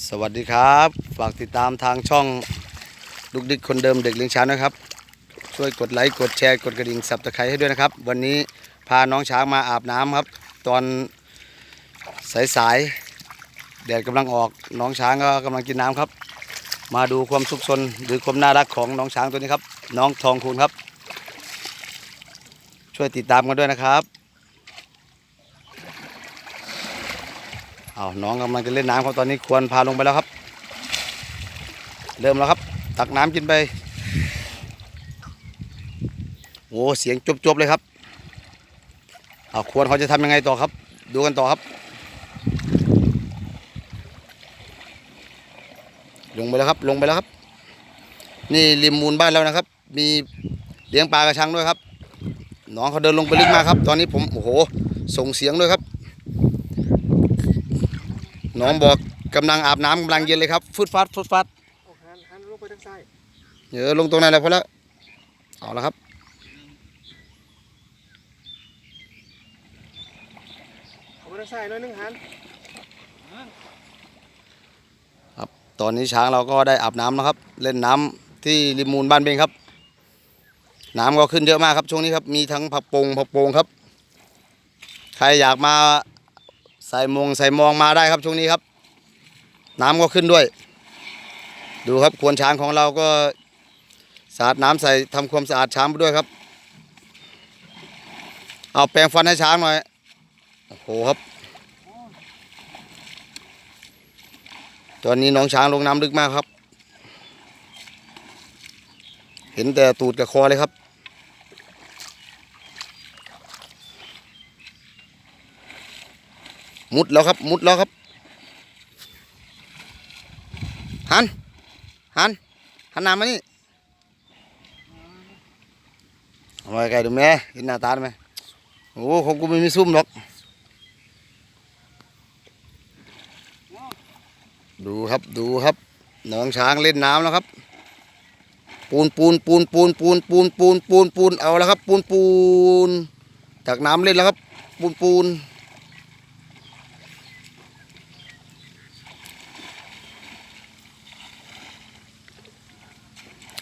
สวัสดีครับ ฝากติดตามทางช่องลูกดิกคนเดิมเด็กเลี้ยงช้างนะครับ ช่วยกดไลค์กดแชร์กดกระดิ่งสับตะไคร้ให้ด้วยนะครับ วันนี้พาน้องช้างมาอาบน้ำครับ ตอนสายๆแดดกำลังออกน้องช้างก็กำลังกินน้ำครับ มาดูความสุขสนหรือความน่ารักของน้องช้างตัวนี้ครับ น้องทองคูณครับ ช่วยติดตามกันด้วยนะครับ เอาน้องกำลังจะเล่นน้ำครับตอนนี้ควรพาลงไปแล้วครับ เริ่มแล้วครับ ตักน้ำกินไปโอ้เสียงจบๆเลยครับเอาควรเขาจะทำยังไงต่อครับ ดูกันต่อครับ ลงไปแล้วครับ ลงไปแล้วครับ นี่ริมมูลบ้านแล้วนะครับ มีเลี้ยงปลากระชังด้วยครับน้องเขาเดินลงไปลึกมากครับ ตอนนี้ผมโอ้โหส่งเสียงด้วยครับ น้องบอกกำลังอาบน้ำกำลังเย็นเลยครับฟุดฟัดฟุดฟัดเอาหันหันลงไปทางซ้ายเดี๋ยวลงตรงนั้นแหละพอแล้วเอาละครับ เอาไปทางซ้ายหน้อยหนึงหันตอนนี้ช้างเราก็ได้อาบน้ำแล้วครับ เล่นน้ำที่ริมมูลบ้านเบงครับ น้ำก็ขึ้นเยอะมากครับช่วงนี้ครับมีทั้งผักปงผักโปงครับ ใครอยากมา ใส่มงใส่มองมาได้ครับช่วงนี้ครับ น้ำก็ขึ้นด้วย ดูครับควรช้างของเราก็สาดน้ำใส่ทำความสะอาดช้างไปด้วยครับ เอาแปรงฟันให้ช้างหน่อยโอ้โหครับ ตอนนี้น้องช้างลงน้ำลึกมากครับ เห็นแต่ตูดกับคอเลยครับ มุดแล้วครับ มุดแล้วครับ หัน หัน หันหน้ามานี่เอาไว้ไกลดูแม่เห็นหน้าตาไหมโอ้ของกูไม่มีซุ่มหรอก ดูครับ ดูครับ น้องช้างเล่นน้ำแล้วครับ ปูนปูนปูนปูนปูนปูนปูนปูนปูนเอาแล้วครับ ปูนปูน จากน้ำเล่นแล้วครับ ปูนปูน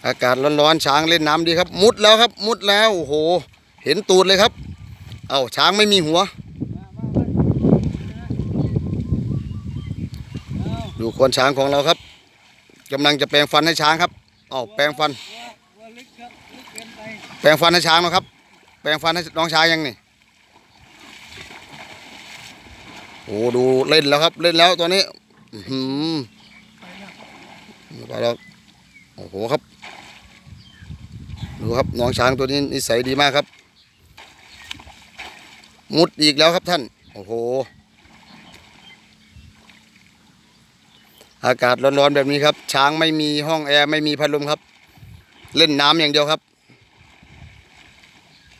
อากาศร้อนๆช้างเล่นน้ำดีครับ มุดแล้วครับ มุดแล้วโอ้โห เห็นตูดเลยครับ เอาช้างไม่มีหัว ดูควรช้างของเราครับกำลังจะแปรงฟันให้ช้างครับเอาแปรงฟัน แปรงฟันให้ช้างนะครับ แปรงฟันให้น้องช้างยังนี่โอ้ดูเล่นแล้วครับ เล่นแล้วตัวนี้ อื้อหือไปแล้วโอ้โหครับ ครับน้องช้างตัวนี้นิสัยดีมากครับ มุดอีกแล้วครับท่าน โอ้โห อากาศร้อนๆแบบนี้ครับ ช้างไม่มีห้องแอร์ไม่มีพัดลมครับ เล่นน้ำอย่างเดียวครับ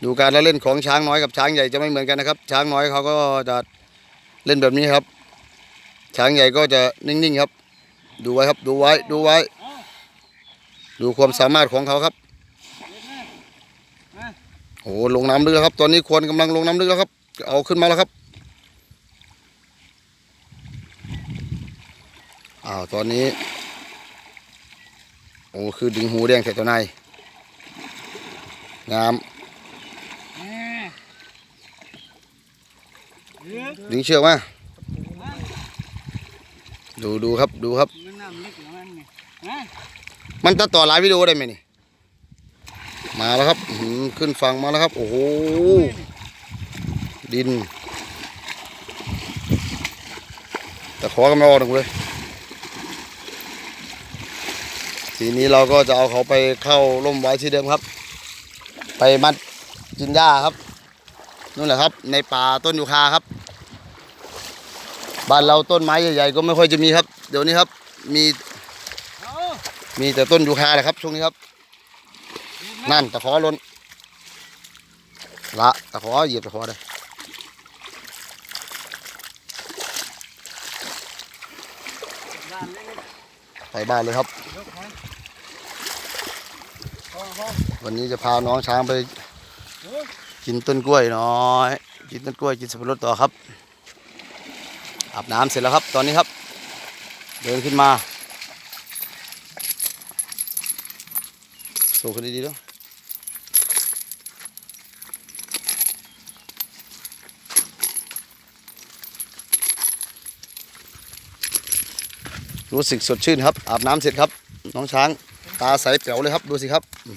ดูการละเล่นของช้างน้อยกับช้างใหญ่จะไม่เหมือนกันนะครับ ช้างน้อยเขาก็จะเล่นแบบนี้ครับ ช้างใหญ่ก็จะนิ่งๆครับ ดูไว้ครับ ดูไว้ ดูไว้ ดูความสามารถของเขาครับ โอ้โหลงน้ำลึกแล้วครับ ตอนนี้ควรกำลังลงน้ำลึกแล้วครับ เอาขึ้นมาแล้วครับอ้าวตอนนี้ โอ้คือดึงหูแดงใส่ตัวในายงามดึงเชือกมาดูดูครับดูครับ มันน้ำลึกแล้วมันนี่ฮะมันตัดต่อหลายวิดีโอได้ไหมนี่ มาแล้วครับขึ้นฝั่งมาแล้วครับ โอ้โห ดิน แต่ขอกันไม่ออกหนึ่งเลย ทีนี้เราก็จะเอาเขาไปเข้าร่มไว้ที่เดิมครับ ไปมัดกินหญ้าครับนู่นแหละครับ ในป่าต้นยูคาครับ บ้านเราต้นไม้ใหญ่ๆก็ไม่ค่อยจะมีครับ เดี๋ยวนี้ครับ มี มีแต่ต้นยูคาแหละครับช่วงนี้ครับ นั่นตะขอล้นละตะขอเหยียบตะขอเลยบ้านเล็กไปบ้านเลยครับ วันนี้จะพาน้องช้างไป กินต้นกล้วยน้อย กินต้นกล้วยกินสับปะรดต่อครับ อาบน้ำเสร็จแล้วครับ ตอนนี้ครับ เดินขึ้นมาสูงขึ้นดีๆด้ว รู้สึกสดชื่นครับ อาบน้ำเสร็จครับ น้องช้าง ตาใสแป๋วเลยครับ ดูสิครับ อื